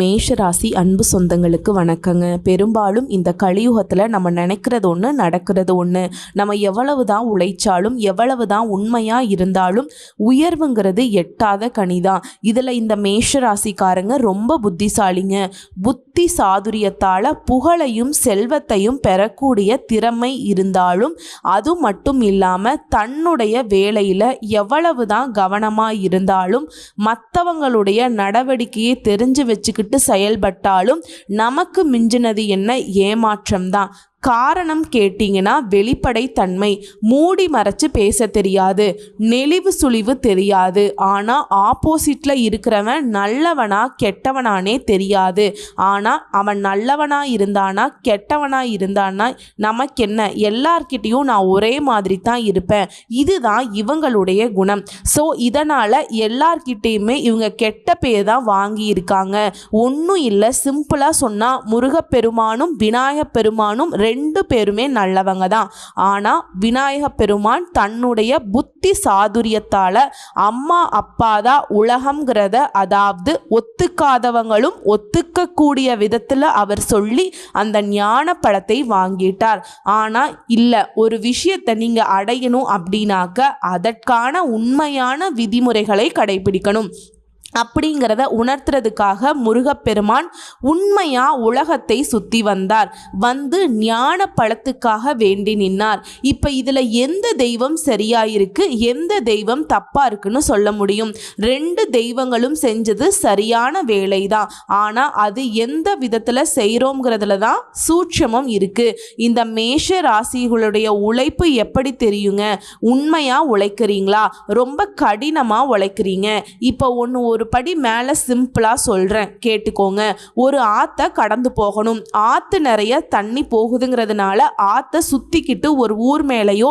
மேஷராசி அன்பு சொந்தங்களுக்கு வணக்கங்க. பெரும்பாலும் இந்த கலியுகத்தில் நம்ம நினைக்கிறது ஒன்று நடக்கிறது ஒன்று நம்ம எவ்வளவு தான் உழைச்சாலும் எவ்வளவு தான் உண்மையாக இருந்தாலும் உயர்வுங்கிறது எட்டாத கனிதான். இதில் இந்த மேஷராசிக்காரங்க ரொம்ப புத்திசாலிங்க. புத்தி சாதுரியத்தால் புகழையும் செல்வத்தையும் பெறக்கூடிய திறமை இருந்தாலும் அது மட்டும் இல்லாமல் தன்னுடைய வேலையில் எவ்வளவு தான் கவனமாக இருந்தாலும் மற்றவங்களுடைய நடவடிக்கையை தெரிஞ்சு வச்சுக்கிட்டு செயல்பட்டாலும் நமக்கு மிஞ்சினது என்ன? ஏமாற்றம்தான். காரணம் கேட்டிங்கன்னா வெளிப்படைத்தன்மை. மூடி மறைச்சு பேச தெரியாது. நெளிவு சுழிவு தெரியாது. ஆனால் ஆப்போசிட்டில் இருக்கிறவன் நல்லவனா கெட்டவனானே தெரியாது. ஆனால் அவன் நல்லவனா இருந்தானா கெட்டவனா இருந்தானா நமக்கு என்ன எல்லார்கிட்டேயும் நான் ஒரே மாதிரி தான் இருப்பேன். இதுதான் இவங்களுடைய குணம். ஸோ இதனால் எல்லார்கிட்டேயுமே இவங்க கெட்ட பேர் தான் வாங்கியிருக்காங்க. ஒன்றும் இல்லை சிம்பிளாக சொன்னால் முருகப்பெருமானும் விநாயகப் பெருமானும் ரெண்டு ரெண்டு பேருமே நல்லவங்க தான். ஆனால் விநாயக பெருமான் தன்னுடைய புத்தி சாதுரியத்தால் அம்மா அப்பா தான் உலகம்ங்கிறத அதாவது ஒத்துக்காதவங்களும் ஒத்துக்கக்கூடிய விதத்தில் அவர் சொல்லி அந்த ஞான பழத்தை வாங்கிட்டார். ஆனால் இல்லை ஒரு விஷயத்தை நீங்கள் அடையணும் அப்படின்னாக்க அதற்கான உண்மையான விதிமுறைகளை கடைபிடிக்கணும். அப்படிங்கிறத உணர்த்துறதுக்காக முருகப்பெருமான் உண்மையா உலகத்தை சுத்தி வந்தார். வந்து ஞான பழத்துக்காக வேண்டி நின்னார். இப்போ இதில் எந்த தெய்வம் சரியா இருக்கு? எந்த தெய்வம் தப்பா இருக்குன்னு சொல்ல முடியும். ரெண்டு தெய்வங்களும் செஞ்சது சரியான வேலை தான் ஆனால் அது எந்த விதத்தில் செய்கிறோங்கிறதுல தான் சூட்சமம் இருக்கு. இந்த மேஷ ராசிகளுடைய உழைப்பு எப்படி தெரியுங்க? உண்மையா உழைக்கிறீங்களா? ரொம்ப கடினமாக உழைக்கிறீங்க. இப்போ ஒன்று ஒரு படி மேலே சிம்பிளாக சொல்கிறேன் கேட்டுக்கோங்க. ஒரு ஆற்றை கடந்து போகணும். ஆற்று நிறைய தண்ணி போகுதுங்கிறதுனால ஆற்றை சுற்றிக்கிட்டு ஒரு ஊர் மேலேயோ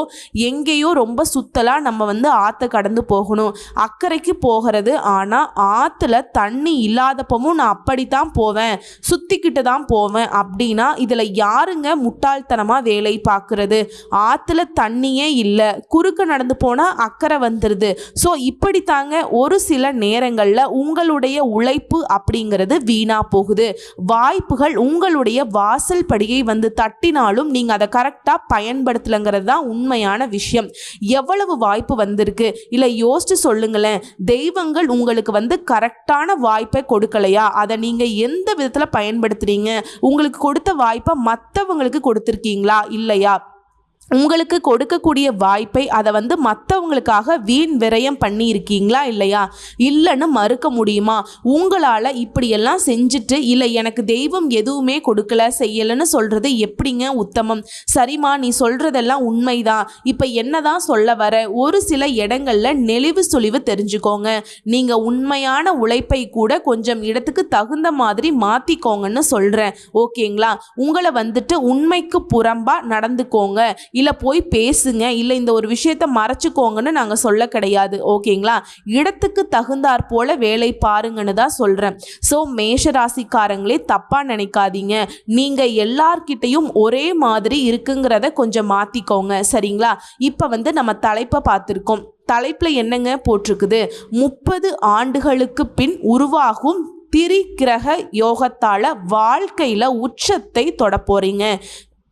எங்கேயோ ரொம்ப சுத்தலாக நம்ம வந்து ஆற்றை கடந்து போகணும். அக்கறைக்கு போகிறது ஆனால் ஆற்றுல தண்ணி இல்லாதப்பவும் நான் அப்படித்தான் போவேன். சுற்றிக்கிட்டு தான் போவேன். அப்படின்னா இதில் யாருங்க முட்டாள்தனமாக வேலை பார்க்குறது? ஆற்றுல தண்ணியே இல்லை. குறுக்க நடந்து போனால் அக்கறை வந்துடுது ஸோ இப்படித்தாங்க ஒரு சில நேரங்களில் உங்களுடைய உழைப்பு அப்படிங்கிறது வீணா போகுது. வாய்ப்புகள் உங்களுடைய வாசல் படியை வந்து தட்டினாலும் நீங்கள் அதை கரெக்டாக பயன்படுத்தலைங்கிறது தான் உண்மையான விஷயம். எவ்வளவு வாய்ப்பு வந்திருக்கு? இல்லை யோசிச்சு சொல்லுங்களேன். தெய்வங்கள் உங்களுக்கு வந்து கரெக்டான வாய்ப்பை கொடுக்கலையா? அதை நீங்கள் எந்த விதத்தில் பயன்படுத்துறீங்க? உங்களுக்கு கொடுத்த வாய்ப்பை மற்றவங்களுக்கு கொடுத்துருக்கீங்களா? இல்லையா? உங்களுக்கு கொடுக்கக்கூடிய வாய்ப்பை அதை வந்து மற்றவங்களுக்காக வீண் விரயம் பண்ணி இருக்கீங்களா இல்லையா? இல்லைன்னு மறுக்க முடியுமா? உங்களால் இப்படியெல்லாம் செஞ்சுட்டு இல்லை எனக்கு தெய்வம் எதுவுமே கொடுக்கல செய்யலைன்னு சொல்கிறது எப்படிங்க உத்தமம்? சரிம்மா நீ சொல்கிறதெல்லாம் உண்மைதான். இப்போ என்னதான் சொல்ல வர? ஒரு சில இடங்களில் நெளிவு சுழிவு தெரிஞ்சுக்கோங்க. நீங்கள் உண்மையான உழைப்பை கூட கொஞ்சம் இடத்துக்கு தகுந்த மாதிரி மாற்றிக்கோங்கன்னு சொல்கிறேன் ஓகேங்களா? உங்களை வந்துட்டு உண்மைக்கு புறம்பாக நடந்துக்கோங்க. இல்லை போய் பேசுங்க இல்லை இந்த ஒரு விஷயத்த மறைச்சிக்கோங்கன்னு நாங்கள் சொல்ல கிடையாது ஓகேங்களா? இடத்துக்கு தகுந்தாற் போல வேலை பாருங்கன்னு தான் சொல்கிறேன் ஸோ மேஷராசிக்காரங்களே தப்பாக நினைக்காதீங்க. நீங்கள் எல்லார்கிட்டையும் ஒரே மாதிரி இருக்குங்கிறத கொஞ்சம் மாற்றிக்கோங்க சரிங்களா? இப்போ வந்து நம்ம தலைப்பை பார்த்துருக்கோம். தலைப்பில் என்னங்க போட்டிருக்குது? முப்பது ஆண்டுகளுக்கு பின் உருவாகும் திரிகிரக யோகத்தால் வாழ்க்கையில் உச்சத்தை தொட போகிறீங்க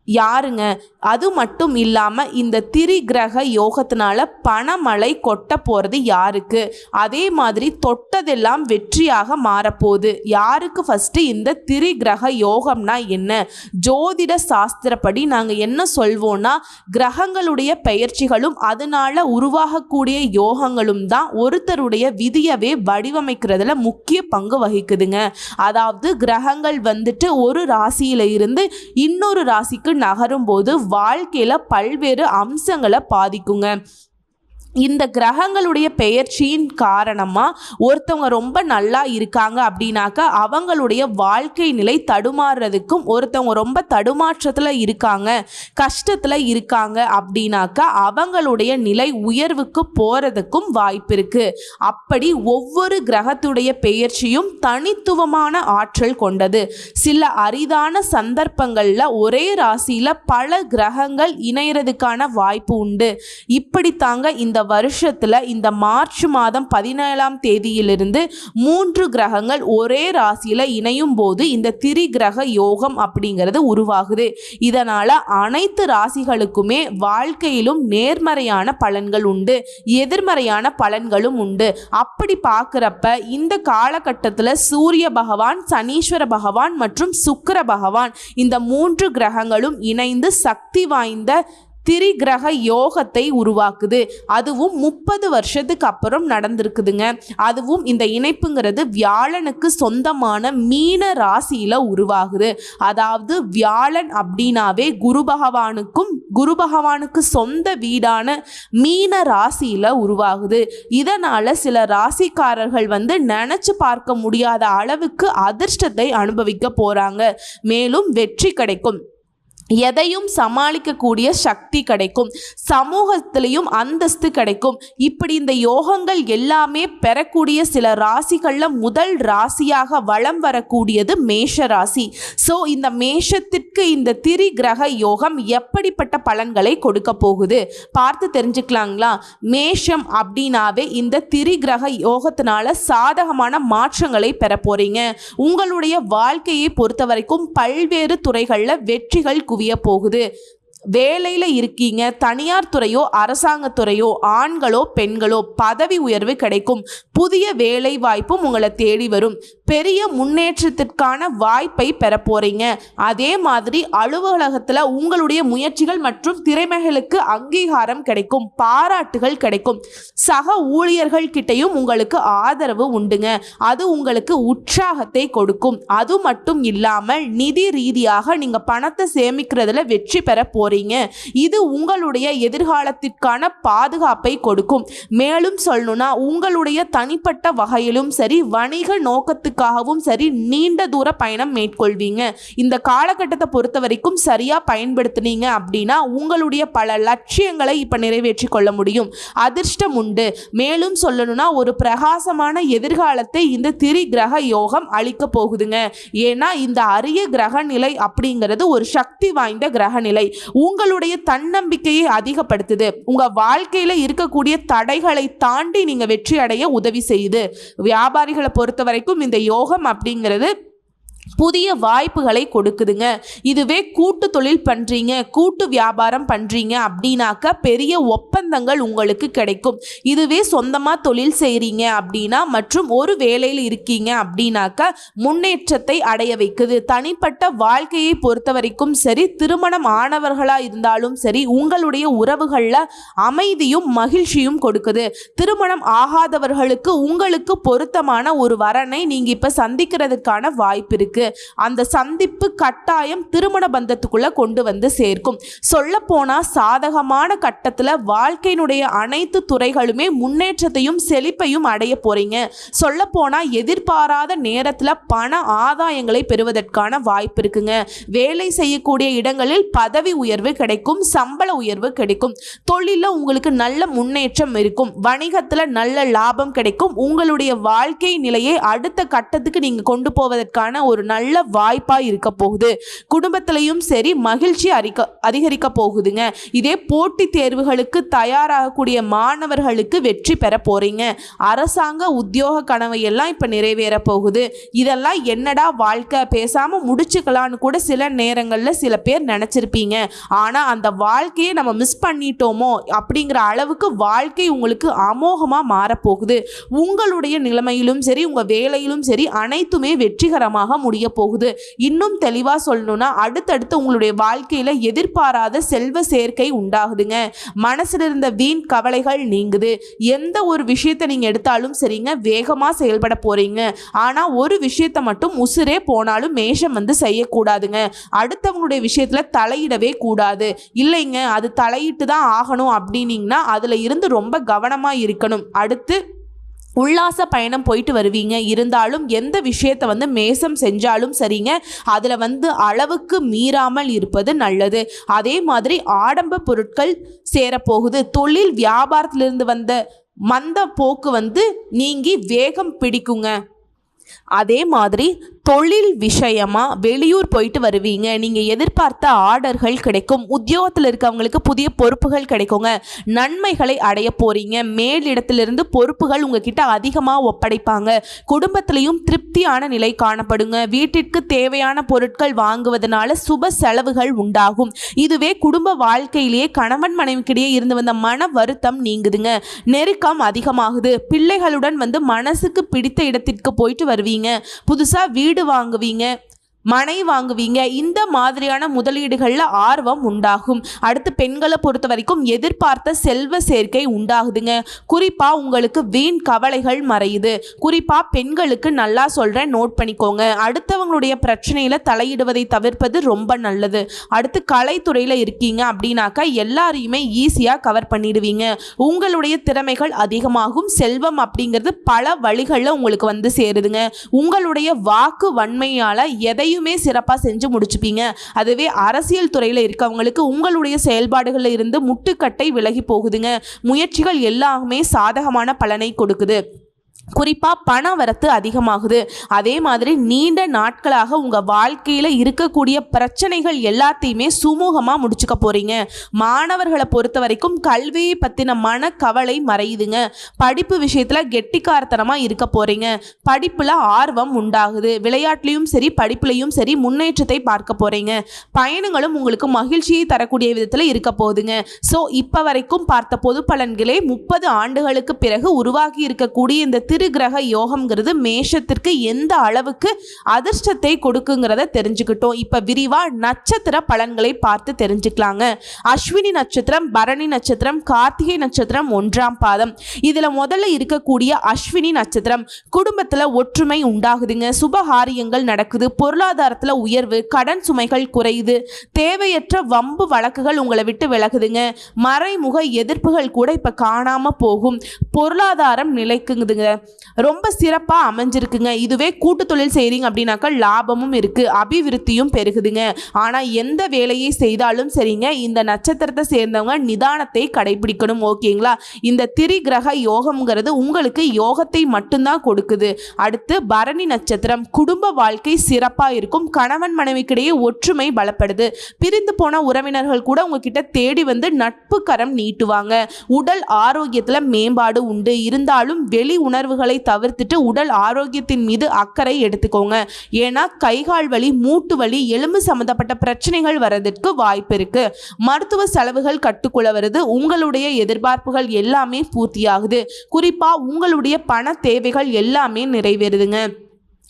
யாருங்க? அது மட்டும் இல்லாமல் இந்த திரிகிரக யோகத்தினால பணமழை கொட்ட போகிறது யாருக்கு? அதே மாதிரி தொட்டதெல்லாம் வெற்றியாக மாறப்போகுது. யாருக்கு ஃபஸ்ட்டு இந்த திரிகிரக யோகம்னா என்ன? ஜோதிட சாஸ்திரப்படி நாங்கள் என்ன சொல்வோம்னா கிரகங்களுடைய பெயர்ச்சிகளும் அதனால உருவாகக்கூடிய யோகங்களும் தான் ஒருத்தருடைய விதியவே வடிவமைக்கிறதுல முக்கிய பங்கு வகிக்குதுங்க. அதாவது கிரகங்கள் வந்துட்டு ஒரு ராசியில இருந்து இன்னொரு ராசிக்கு நகரும்போது வாழ்க்கையில் பல்வேறு அம்சங்களை பாதிக்குங்க. இந்த கிரகங்களுடைய பெயர்ச்சியின் காரணமாக ஒருத்தவங்க ரொம்ப நல்லா இருக்காங்க அப்படின்னாக்கா அவங்களுடைய வாழ்க்கை நிலை தடுமாறுறதுக்கும் ஒருத்தவங்க ரொம்ப தடுமாற்றத்தில் இருக்காங்க கஷ்டத்தில் இருக்காங்க அப்படின்னாக்கா அவங்களுடைய நிலை உயர்வுக்கு போகிறதுக்கும் வாய்ப்பு இருக்குது அப்படி ஒவ்வொரு கிரகத்துடைய பெயர்ச்சியும் தனித்துவமான ஆற்றல் கொண்டது. சில அரிதான சந்தர்ப்பங்களில் ஒரே ராசியில் பல கிரகங்கள் இணையிறதுக்கான வாய்ப்பு உண்டு. இப்படித்தாங்க இந்த வருஷத்தில் இந்த மார்ச் மாதம் பதினேழாம் தேதியிலிருந்து மூன்று கிரகங்கள் ஒரே ராசியில் இணையும் போது இந்த திரிகிரக யோகம் அப்படிங்கிறது உருவாகுது. இதனால் அனைத்து ராசிகளுக்குமே வாழ்க்கையிலும் நேர்மறையான பலன்கள் உண்டு எதிர்மறையான பலன்களும் உண்டு. அப்படி பார்க்குறப்ப இந்த காலகட்டத்தில் சூரிய பகவான் சனீஸ்வர பகவான் மற்றும் சுக்கர பகவான் இந்த மூன்று கிரகங்களும் இணைந்து சக்தி வாய்ந்த திரிகிரக யோகத்தை உருவாக்குது. அதுவும் முப்பது வருஷத்துக்கு அப்புறம் நடந்திருக்குதுங்க. அதுவும் இந்த இணைப்புங்கிறது வியாழனுக்கு சொந்தமான மீன ராசியில் உருவாகுது. அதாவது வியாழன் அப்படின்னாவே குரு பகவானுக்கும் குரு பகவானுக்கு சொந்த வீடான மீன ராசியில் உருவாகுது. இதனால் சில ராசிக்காரர்கள் வந்து நினச்சி பார்க்க முடியாத அளவுக்கு அதிர்ஷ்டத்தை அனுபவிக்க போறாங்க. மேலும் வெற்றி கிடைக்கும். எதையும் சமாளிக்கக்கூடிய சக்தி கிடைக்கும். சமூகத்திலையும் அந்தஸ்து கிடைக்கும். இப்படி இந்த யோகங்கள் எல்லாமே பெறக்கூடிய சில ராசிகளில் முதல் ராசியாக வலம் வரக்கூடியது மேஷ ராசி. ஸோ இந்த மேஷத்திற்கு இந்த திரி கிரக யோகம் எப்படிப்பட்ட பலன்களை கொடுக்க போகுது? பார்த்து தெரிஞ்சுக்கலாங்களா? மேஷம் அப்படின்னாவே இந்த திரி கிரக யோகத்தினால சாதகமான மாற்றங்களை பெற போறீங்க. உங்களுடைய வாழ்க்கையை பொறுத்த வரைக்கும் பல்வேறு துறைகளில் வெற்றிகள் குவிய போகுது. வேலையில் இருக்கீங்க தனியார் துறையோ அரசாங்கத்துறையோ ஆண்களோ பெண்களோ பதவி உயர்வு கிடைக்கும். புதிய வேலை வாய்ப்பும் உங்களை தேடி வரும். பெரிய முன்னேற்றத்திற்கான வாய்ப்பை பெற போறீங்க. அதே மாதிரி அலுவலகத்தில் உங்களுடைய முயற்சிகள் மற்றும் திறமைகளுக்கு அங்கீகாரம் கிடைக்கும் பாராட்டுகள் கிடைக்கும். சக ஊழியர்கள் கிட்டையும் உங்களுக்கு ஆதரவு உண்டுங்க. அது உங்களுக்கு உற்சாகத்தை கொடுக்கும். அது மட்டும் இல்லாமல் நிதி ரீதியாக நீங்கள் பணத்தை சேமிக்கிறதுல வெற்றி பெற போறீங்க. இது உங்களுடைய எதிர்காலத்திற்கான பாதுகாப்பை கொடுக்கும். மேலும் சொல்லணும்னா உங்களுடைய தனிப்பட்ட வகையிலும் சரி வணிக நோக்கத்துக்காகவும் சரி நீண்ட தூர பயணம் மேற்கொள்வீங்க. இந்த காலகட்டத்தை பொறுத்த வரைக்கும் சரியா பயன்படுத்துனீங்க அப்படின்னா உங்களுடைய பல லட்சியங்களை இப்ப நிறைவேற்றி கொள்ள முடியும். அதிர்ஷ்டம் உண்டு. மேலும் சொல்லணும்னா ஒரு பிரகாசமான எதிர்காலத்தை இந்த திரி கிரக யோகம் அளிக்க போகுதுங்க. ஏன்னா இந்த அரிய கிரக நிலை அப்படிங்கிறது ஒரு சக்தி வாய்ந்த கிரக நிலை உங்களுடைய தன்னம்பிக்கையை அதிகப்படுத்துது. உங்க வாழ்க்கையில இருக்கக்கூடிய தடைகளை தாண்டி நீங்க வெற்றி அடைய உதவி செய்யுது. வியாபாரிகளை பொறுத்த வரைக்கும் இந்த யோகம் அப்படிங்கிறது புதிய வாய்ப்புகளை கொடுக்குதுங்க. இதுவே கூட்டு தொழில் பண்ணுறீங்க கூட்டு வியாபாரம் பண்ணுறீங்க அப்படின்னாக்க பெரிய ஒப்பந்தங்கள் உங்களுக்கு கிடைக்கும். இதுவே சொந்தமாக தொழில் செய்கிறீங்க அப்படின்னா மற்றும் ஒரு வேலையில் இருக்கீங்க அப்படின்னாக்க முன்னேற்றத்தை அடைய வைக்குது. தனிப்பட்ட வாழ்க்கையை பொறுத்த வரைக்கும் சரி திருமணம் ஆனவர்களாக இருந்தாலும் சரி உங்களுடைய உறவுகளில் அமைதியும் மகிழ்ச்சியும் கொடுக்குது. திருமணம் ஆகாதவர்களுக்கு உங்களுக்கு பொருத்தமான ஒரு வரனை நீங்கள் இப்போ சந்திக்கிறதுக்கான வாய்ப்பு இருக்குது இருக்கு. அந்த சந்திப்பு கட்டாயம் திருமண பந்தத்துக்குள்ள கொண்டு வந்து சேர்க்கும். சொல்ல போனா சாதகமான கட்டத்துல வாழ்க்கையினுடைய அனைத்து துறைகளுமே முன்னேற்றத்தையும் செழிப்பையும் அடைய போறீங்க. சொல்ல போனா எதிர்பாராத நேரத்துல பண ஆதாயங்களை பெறுவதற்கான வாய்ப்பு இருக்குங்க. வேலை செய்யக்கூடிய இடங்களில் பதவி உயர்வு கிடைக்கும் சம்பள உயர்வு கிடைக்கும். தொழிலில் உங்களுக்கு நல்ல முன்னேற்றம் இருக்கும். வணிகத்தில் நல்ல லாபம் கிடைக்கும். உங்களுடைய வாழ்க்கை நிலையை அடுத்த கட்டத்துக்கு நீங்கள் கொண்டு போவதற்கான ஒரு நல்ல வாய்ப்பாக இருக்க போகுது. குடும்பத்திலையும் சரி மகிழ்ச்சி அறிக்க அதிகரிக்க போகுதுங்க. இதே போட்டி தேர்வுகளுக்கு தயாராகக்கூடிய மாணவர்களுக்கு வெற்றி பெற போறீங்க. அரசாங்க உத்தியோக கனவை எல்லாம் இப்போ நிறைவேற போகுது. இதெல்லாம் என்னடா வாழ்க்கை? பேசாமல் முடிச்சுக்கலான்னு கூட சில நேரங்களில் சில பேர் நினச்சிருப்பீங்க. ஆனால் அந்த வாழ்க்கையை நம்ம மிஸ் பண்ணிட்டோமோ அப்படிங்கிற அளவுக்கு வாழ்க்கை உங்களுக்கு அமோகமாக மாறப்போகுது உங்களுடைய நிலைமையிலும் சரி உங்கள் வேலையிலும் சரி அனைத்துமே வெற்றிகரமாக முடிய போகுது. இன்னும் தெளிவாக சொல்லணும்னா அடுத்தடுத்து உங்களுடைய வாழ்க்கையில் எதிர்பாராத செல்வ சேர்க்கை உண்டாகுதுங்க. மனசில் இருந்த வீண் கவலைகள் நீங்குது. எந்த ஒரு விஷயத்தை நீங்கள் எடுத்தாலும் சரிங்க வேகமாக செயல்பட போகிறீங்க ஆனால் ஒரு விஷயத்தை மட்டும் உசுரே போனாலும் மேஷம் வந்து செய்யக்கூடாதுங்க. அடுத்தவங்களுடைய விஷயத்தில் தலையிடவே கூடாது. இல்லைங்க அது தலையிட்டு தான் ஆகணும் அப்படின்னீங்கன்னா அதில் இருந்து ரொம்ப கவனமாக இருக்கணும். அடுத்து உல்லாச பயணம் போயிட்டு வருவீங்க. இருந்தாலும் எந்த விஷயத்தை வந்து மேசம் செஞ்சாலும் சரிங்க. அதில் வந்து அளவுக்கு மீறாமல் இருப்பது நல்லது. அதே மாதிரி ஆடம்ப பொருட்கள் சேரப்போகுது. தொழில் வியாபாரத்திலிருந்து வந்த மந்த போக்கு வந்து நீங்கி வேகம் பிடிக்குங்க. அதே மாதிரி தொழில் விஷயமா வெளியூர் போயிட்டு வருவீங்க. நீங்கள் எதிர்பார்த்த ஆர்டர்கள் கிடைக்கும். உத்தியோகத்தில் இருக்கவங்களுக்கு புதிய பொறுப்புகள் கிடைக்குங்க. நன்மைகளை அடைய போறீங்க. மேலிடத்திலிருந்து பொறுப்புகள் உங்ககிட்ட அதிகமாக ஒப்படைப்பாங்க. குடும்பத்திலையும் திருப்தியான நிலை காணப்படுங்க. வீட்டிற்கு தேவையான பொருட்கள் வாங்குவதனால சுப செலவுகள் உண்டாகும். இதுவே குடும்ப வாழ்க்கையிலேயே கணவன் மனைவிக்கிடையே இருந்து வந்த மன வருத்தம் நீங்குதுங்க. நெருக்கம் அதிகமாகுது. பிள்ளைகளுடன் வந்து மனசுக்கு பிடித்த இடத்திற்கு போயிட்டு வருவீங்க. புதுசாக வீடு வீடு வாங்குவீங்க. மனை வாங்குவீங்க. இந்த மாதிரியான முதலீடுகளில் ஆர்வம் உண்டாகும். அடுத்து பெண்களை பொறுத்த வரைக்கும் எதிர்பார்த்த செல்வ சேர்க்கை உண்டாகுதுங்க. குறிப்பாக உங்களுக்கு வீண் கவலைகள் மறையுது. குறிப்பாக பெண்களுக்கு நல்லா சொல்கிறேன் நோட் பண்ணிக்கோங்க. அடுத்தவங்களுடைய பிரச்சனையில் தலையிடுவதை தவிர்ப்பது ரொம்ப நல்லது. அடுத்து கலைத்துறையில் இருக்கீங்க அப்படின்னாக்கா எல்லாரையுமே ஈஸியாக கவர் பண்ணிடுவீங்க. உங்களுடைய திறமைகள் அதிகமாகும். செல்வம் அப்படிங்கிறது பல வழிகளில் உங்களுக்கு வந்து சேருதுங்க. உங்களுடைய வாக்கு வன்மையால் எதை எதையுமே சிறப்பாக செஞ்சு முடிச்சுப்பீங்க. அதுவே அரசியல் துறையில் இருக்கவங்களுக்கு உங்களுடைய செயல்பாடுகளில் இருந்து முட்டுக்கட்டை விலகி போகுதுங்க. முயற்சிகள் எல்லாமே சாதகமான பலனை கொடுக்குது. குறிப்பாக பண வரத்து அதிகமாகுது. அதே மாதிரி நீண்ட நாட்களாக உங்கள் வாழ்க்கையில் இருக்கக்கூடிய பிரச்சனைகள் எல்லாத்தையுமே சுமூகமாக முடிச்சுக்க போகிறீங்க மாணவர்களை பொறுத்த வரைக்கும் கல்வியை பற்றின மனக்கவலை மறையுதுங்க. படிப்பு விஷயத்தில் கெட்டிக்காரத்தனமாக இருக்க போகிறீங்க படிப்பில் ஆர்வம் உண்டாகுது. விளையாட்டுலேயும் சரி படிப்புலையும் சரி முன்னேற்றத்தை பார்க்க போகிறீங்க பயணங்களும் உங்களுக்கு மகிழ்ச்சியை தரக்கூடிய விதத்தில் இருக்க போகுதுங்க. ஸோ இப்போ வரைக்கும் பார்த்த பொது பலன்களே முப்பது ஆண்டுகளுக்கு பிறகு உருவாகி இருக்கக்கூடிய இந்த திரு திருகிரக யோகம்ங்கிறது மேஷத்திற்கு எந்த அளவுக்கு அதிர்ஷ்டத்தை கொடுக்குங்கிறத தெரிஞ்சுக்கிட்டோம். இப்போ விரிவாக நட்சத்திர பலன்களை பார்த்து தெரிஞ்சுக்கலாங்க. அஸ்வினி நட்சத்திரம் பரணி நட்சத்திரம் கார்த்திகை நட்சத்திரம் ஒன்றாம் பாதம். இதில் முதல்ல இருக்கக்கூடிய அஸ்வினி நட்சத்திரம் குடும்பத்தில் ஒற்றுமை உண்டாகுதுங்க. சுபகாரியங்கள் நடக்குது. பொருளாதாரத்தில் உயர்வு கடன் சுமைகள் குறையுது. தேவையற்ற வம்பு வழக்குகள் உங்களை விட்டு விலகுதுங்க. மறைமுக எதிர்ப்புகள் கூட இப்போ காணாமல் போகும். பொருளாதாரம் நிலைக்குங்குதுங்க. ரொம்ப சிறப்பாக அமைஞ்சிருக்குங்க. இதுவே கூட்டு தொழில் செய்கிறீங்க அப்படின்னாக்கா லாபமும் இருக்குது அபிவிருத்தியும் பெருகுதுங்க. ஆனால் எந்த வேலையை செய்தாலும் சரிங்க இந்த நட்சத்திரத்தை சேர்ந்தவங்க நிதானத்தை கடைபிடிக்கணும் ஓகேங்களா? இந்த திரி கிரக யோகம்ங்கிறது உங்களுக்கு யோகத்தை மட்டும்தான் கொடுக்குது. அடுத்து பரணி நட்சத்திரம் குடும்ப வாழ்க்கை சிறப்பாக இருக்கும் கணவன் மனைவிக்கிடையே ஒற்றுமை பலப்படுது. பிரிந்து போன உறவினர்கள் கூட உங்ககிட்ட தேடி வந்து நட்பு கரம் நீட்டுவாங்க. உடல் ஆரோக்கியத்தில் மேம்பாடு உண்டு. இருந்தாலும் வெளி உணர்வு உணவுகளை தவிர்த்துட்டு உடல் ஆரோக்கியத்தின் மீது அக்கறை எடுத்துக்கோங்க. ஏன்னா கைகால் வலி மூட்டு வலி எலும்பு சம்மந்தப்பட்ட பிரச்சனைகள் வர்றதுக்கு வாய்ப்பு இருக்கு. மருத்துவ செலவுகள் கட்டுக்குள்ள வருது. உங்களுடைய எதிர்பார்ப்புகள் எல்லாமே பூர்த்தியாகுது. குறிப்பா உங்களுடைய பண தேவைகள் எல்லாமே நிறைவேறுதுங்க.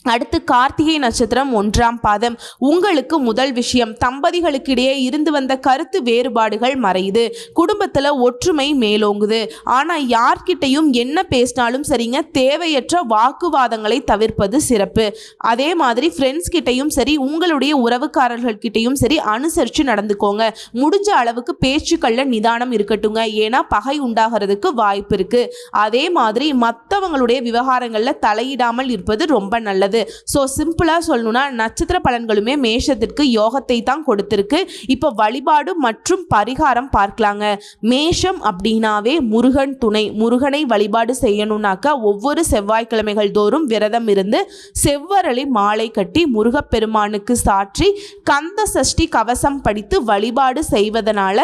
அடுத்து கார்த்திகை நட்சத்திரம் ஒன்றாம் பாதம். உங்களுக்கு முதல் விஷயம் தம்பதிகளுக்கிடையே இருந்து வந்த கருத்து வேறுபாடுகள் மறையுது. குடும்பத்தில் ஒற்றுமை மேலோங்குது. ஆனால் யார்கிட்டையும் என்ன பேசினாலும் சரிங்க தேவையற்ற வாக்குவாதங்களை தவிர்ப்பது சிறப்பு. அதே மாதிரி ஃப்ரெண்ட்ஸ் கிட்டையும் சரி உங்களுடைய உறவுக்காரர்கள் கிட்டையும் சரி அனுசரித்து நடந்துக்கோங்க. முடிஞ்ச அளவுக்கு பேச்சுக்களில் நிதானம் இருக்கட்டுங்க. ஏன்னா பகை உண்டாகிறதுக்கு வாய்ப்பு இருக்கு. அதே மாதிரி மற்றவங்களுடைய விவகாரங்களில் தலையிடாமல் இருப்பது ரொம்ப நல்லது. ஸோ சிம்பிளாக சொல்லணும்னா நட்சத்திர பலன்களுமே மேஷத்திற்கு யோகத்தை தான் கொடுத்துருக்கு. இப்போ வழிபாடு மற்றும் பரிகாரம் பார்க்கலாங்க. மேஷம் அப்படின்னாவே முருகன் துணை. முருகனை வழிபாடு செய்யணும்னாக்கா ஒவ்வொரு செவ்வாய்க்கிழமைகள் தோறும் விரதம் இருந்து செவ்வரளி மாலை கட்டி முருகப்பெருமானுக்கு சாற்றி கந்த சஷ்டி கவசம் படித்து வழிபாடு செய்வதனால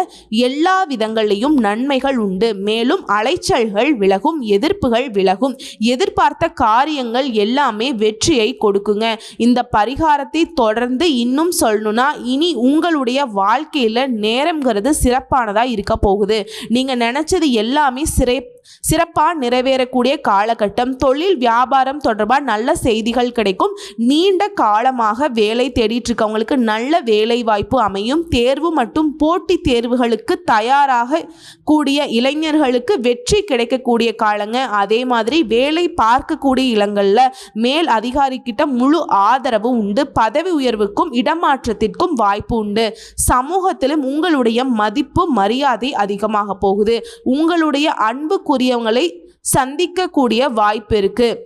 எல்லா விதங்களிலும் நன்மைகள் உண்டு. மேலும் அலைச்சல்கள் விலகும் எதிர்ப்புகள் விலகும். எதிர்பார்த்த காரியங்கள் எல்லாமே வெற்றி மகிழ்ச்சியை கொடுக்குங்க. இந்த பரிகாரத்தை தொடர்ந்து இன்னும் சொல்லணும்னா இனி உங்களுடைய வாழ்க்கையில் நேரம்ங்கிறது சிறப்பானதாக இருக்க போகுது. நீங்கள் நினச்சது எல்லாமே சிறை சிறப்பாக நிறைவேறக்கூடிய காலகட்டம் தொழில் வியாபாரம் தொடர்பாக நல்ல செய்திகள் கிடைக்கும். நீண்ட காலமாக வேலை தேடிட்டு இருக்கவங்களுக்கு நல்ல வேலை வாய்ப்பு அமையும். தேர்வு மற்றும் போட்டி தேர்வுகளுக்கு தயாராக கூடிய இளைஞர்களுக்கு வெற்றி கிடைக்கக்கூடிய காலங்க. அதே மாதிரி வேலை பார்க்கக்கூடிய இளங்களில் மேல் அதிகாரிக்கிட்ட முழு ஆதரவு உண்டு. பதவி உயர்வுக்கும் இடமாற்றத்திற்கும் வாய்ப்பு உண்டு. சமூகத்திலும் உங்களுடைய மதிப்பு மரியாதை அதிகமாக போகுது. உங்களுடைய அன்பு உரியவங்களை சந்திக்கக்கூடிய வாய்ப்பு இருக்குது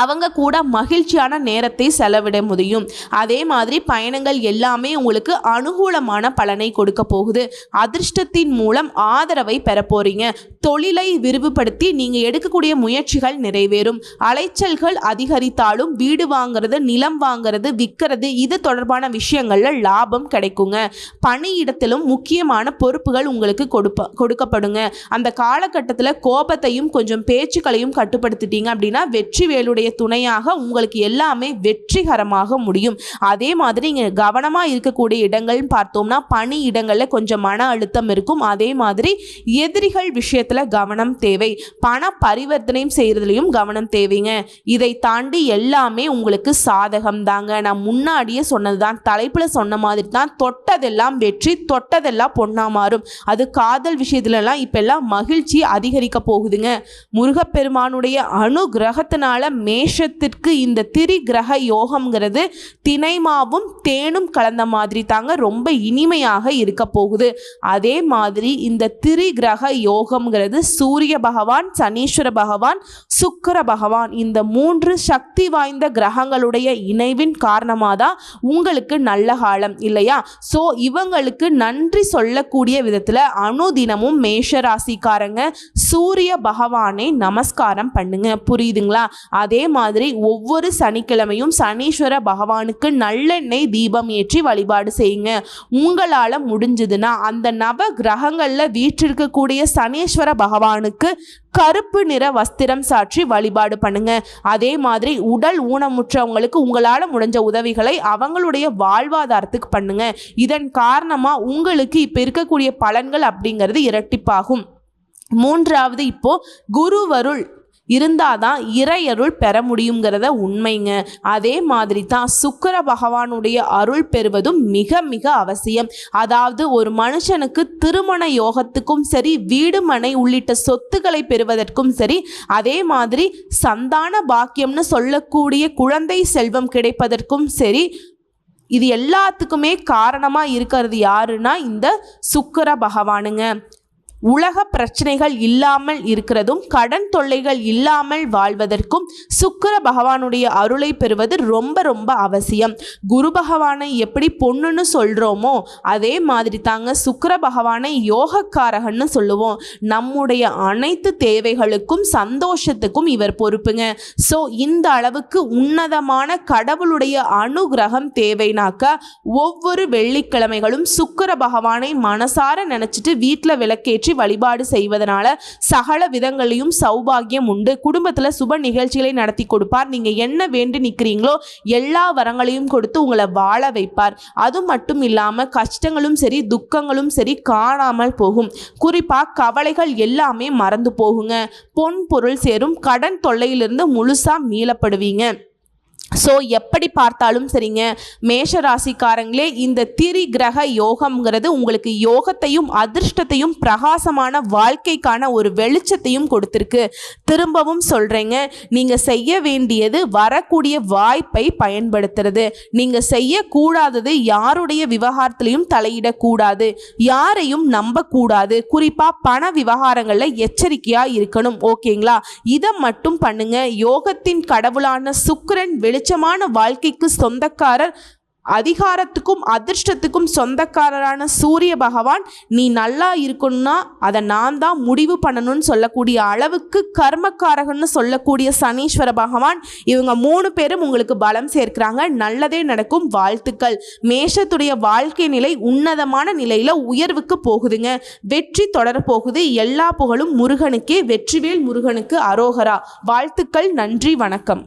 அவங்க கூட மகிழ்ச்சியான நேரத்தை செலவிட முடியும். அதே மாதிரி பயணங்கள் எல்லாமே உங்களுக்கு அனுகூலமான பலனை கொடுக்க போகுது. அதிர்ஷ்டத்தின் மூலம் ஆதரவை பெற போறீங்க. தொழிலை விரிவுபடுத்தி நீங்க எடுக்கக்கூடிய முயற்சிகள் நிறைவேறும். அலைச்சல்கள் அதிகரித்தாலும் வீடு வாங்குறது நிலம் வாங்குறது விற்கிறது இது தொடர்பான விஷயங்கள்ல லாபம் கிடைக்குங்க. பணியிடத்திலும் முக்கியமான பொறுப்புகள் உங்களுக்கு கொடுப்ப கொடுக்கப்படுங்க. அந்த காலகட்டத்தில் கோபத்தையும் கொஞ்சம் பேச்சுக்களையும் கட்டுப்படுத்திட்டீங்க அப்படின்னா வெற்றி வேலுடைய துணையாக உங்களுக்கு எல்லாமே வெற்றிகரமாக முடியும். அதே மாதிரி இங்கே கவனமாக இருக்கக்கூடிய இடங்கள்னு பார்த்தோம்னா பணி இடங்களில் கொஞ்சம் மன அழுத்தம் இருக்கும். அதே மாதிரி எதிரிகள் விஷயத்தில் கவனம் தேவை. பண பரிவர்த்தனையும் செய்கிறதுலையும் கவனம் தேவைங்க. இதை தாண்டி எல்லாமே உங்களுக்கு சாதகம் தாங்க. நான் முன்னாடியே சொன்னது தான் தலைப்பில் சொன்ன மாதிரி தான் தொட்டதெல்லாம் வெற்றி தொட்டதெல்லாம் பொண்ணா மாறும். அது காதல் விஷயத்துலலாம் இப்பெல்லாம் மகிழ்ச்சி அதிகரிக்க போகுதுங்க. முருகப்பெருமானுடைய அனுகிரகத்தினால மேஷத்திற்கு இந்த திரி கிரக யோகம்ங்கிறது தினைமாவும் தேனும் கலந்த மாதிரி தாங்க ரொம்ப இனிமையாக இருக்க போகுது. அதே மாதிரி இந்த திரி கிரக யோகம்ங்கிறது சூரிய பகவான் சனீஸ்வர பகவான் சுக்கிர பகவான் இந்த மூன்று சக்தி வாய்ந்த கிரகங்களுடைய இணைவின் காரணமாக தான் உங்களுக்கு நல்ல காலம் இல்லையா? ஸோ இவங்களுக்கு நன்றி சொல்லக்கூடிய விதத்தில் அணுதினமும் மேஷ ராசிக்காரங்க சூரிய பகவானை நமஸ்காரம் பண்ணுங்க. புரியுதுங்களா? அதே மாதிரி ஒவ்வொரு சனிக்கிழமையும் சனீஸ்வர பகவானுக்கு நல்லெண்ணெய் தீபம் ஏற்றி வழிபாடு செய்யுங்க. உங்களால் முடிஞ்சதுன்னா அந்த நவ கிரகங்களில் வீற்றிருக்கக்கூடிய சனீஸ்வர பகவானுக்கு கருப்பு நிற வஸ்திரம் சாற்றி வழிபாடு பண்ணுங்க. அதே மாதிரி உடல் ஊனமுற்றவங்களுக்கு உங்களால் முடிஞ்ச உதவிகளை அவங்களுடைய வாழ்வாதாரத்துக்கு பண்ணுங்க. இதன் காரணமாக உங்களுக்கு இப்போ இருக்கக்கூடிய பலன்கள் அப்படிங்கிறது இரட்டிப்பாகும். மூன்றாவது இப்போ குருவருள் இருந்தாதான் இறையருள் பெற முடியுங்கிறத உண்மைங்க. அதே மாதிரி தான் சுக்கிர பகவானுடைய அருள் பெறுவதும் மிக மிக அவசியம். அதாவது ஒரு மனுஷனுக்கு திருமண யோகத்துக்கும் சரி வீடு மனை உள்ளிட்ட சொத்துக்களை பெறுவதற்கும் சரி அதே மாதிரி சந்தான பாக்கியம்னு சொல்லக்கூடிய குழந்தை செல்வம் கிடைப்பதற்கும் சரி இது எல்லாத்துக்குமே காரணமாக இருக்கிறது யாருன்னா இந்த சுக்கிர பகவானுங்க. உலக பிரச்சனைகள் இல்லாமல் இருக்கிறதும் கடன் தொல்லைகள் இல்லாமல் வாழ்வதற்கும் சுக்கிர பகவானுடைய அருளை பெறுவது ரொம்ப ரொம்ப அவசியம். குரு பகவானை எப்படி பொண்ணுன்னு சொல்கிறோமோ அதே மாதிரி தாங்க சுக்கர பகவானை யோகக்காரகன்னு சொல்லுவோம். நம்முடைய அனைத்து தேவைகளுக்கும் சந்தோஷத்துக்கும் இவர் பொறுப்புங்க. ஸோ இந்த அளவுக்கு உன்னதமான கடவுளுடைய அனுகிரகம் தேவைனாக்க ஒவ்வொரு வெள்ளிக்கிழமைகளும் சுக்கிர பகவானை மனசார நினச்சிட்டு வீட்டில் விளக்கேற்றி வழிபாடு செய்வதனால சகல விதங்களையும் சௌபாகியம் உண்டு. குடும்பத்தில் சுப நிகழ்ச்சிகளை நடத்தி கொடுப்பார். நீங்கள் என்ன வேண்டி நிற்கிறீங்களோ எல்லா வரங்களையும் கொடுத்து உங்களை வாழ வைப்பார். அது மட்டும் இல்லாமல் கஷ்டங்களும் சரி துக்கங்களும் சரி காணாமல் போகும். குறிப்பாக கவலைகள் எல்லாமே மறந்து போகுங்க. பொன் பொருள் சேரும். கடன் தொல்லையிலிருந்து முழுசாக மீளப்படுவீங்க. ஸோ எப்படி பார்த்தாலும் சரிங்க மேஷ ராசிக்காரங்களே இந்த திரி கிரக யோகம்ங்கிறது உங்களுக்கு யோகத்தையும் அதிர்ஷ்டத்தையும் பிரகாசமான வாழ்க்கைக்கான ஒரு வெளிச்சத்தையும் கொடுத்துருக்கு. திரும்பவும் சொல்கிறேங்க நீங்கள் செய்ய வேண்டியது வரக்கூடிய வாய்ப்பை பயன்படுத்துறது. நீங்கள் செய்யக்கூடாதது யாருடைய விவகாரத்திலையும் தலையிடக்கூடாது. யாரையும் நம்பக்கூடாது. குறிப்பாக பண விவகாரங்களில் எச்சரிக்கையாக இருக்கணும். ஓகேங்களா? இதை மட்டும் பண்ணுங்க. யோகத்தின் கடவுளான சுக்கரன் வெளிச்சமான வாழ்க்கைக்கு சொந்தக்காரர் அதிகாரத்துக்கும் அதிர்ஷ்டத்துக்கும் சொந்தக்காரரான சூரிய பகவான் நீ நல்லா இருக்கணும்னா அதை நான் தான் முடிவு பண்ணணும்னு சொல்லக்கூடிய அளவுக்கு கர்மக்காரகன்னு சொல்லக்கூடிய சனீஸ்வர பகவான் இவங்க மூணு பேரும் உங்களுக்கு பலம் சேர்க்கிறாங்க. நல்லதே நடக்கும். வாழ்த்துக்கள். மேஷத்துடைய வாழ்க்கை நிலை உன்னதமான நிலையில் உயர்வுக்கு போகுதுங்க. வெற்றி தொடரப்போகுது எல்லா புகழும் முருகனுக்கே வெற்றிவேல் முருகனுக்கு அரோகரா. வாழ்த்துக்கள். நன்றி. வணக்கம்.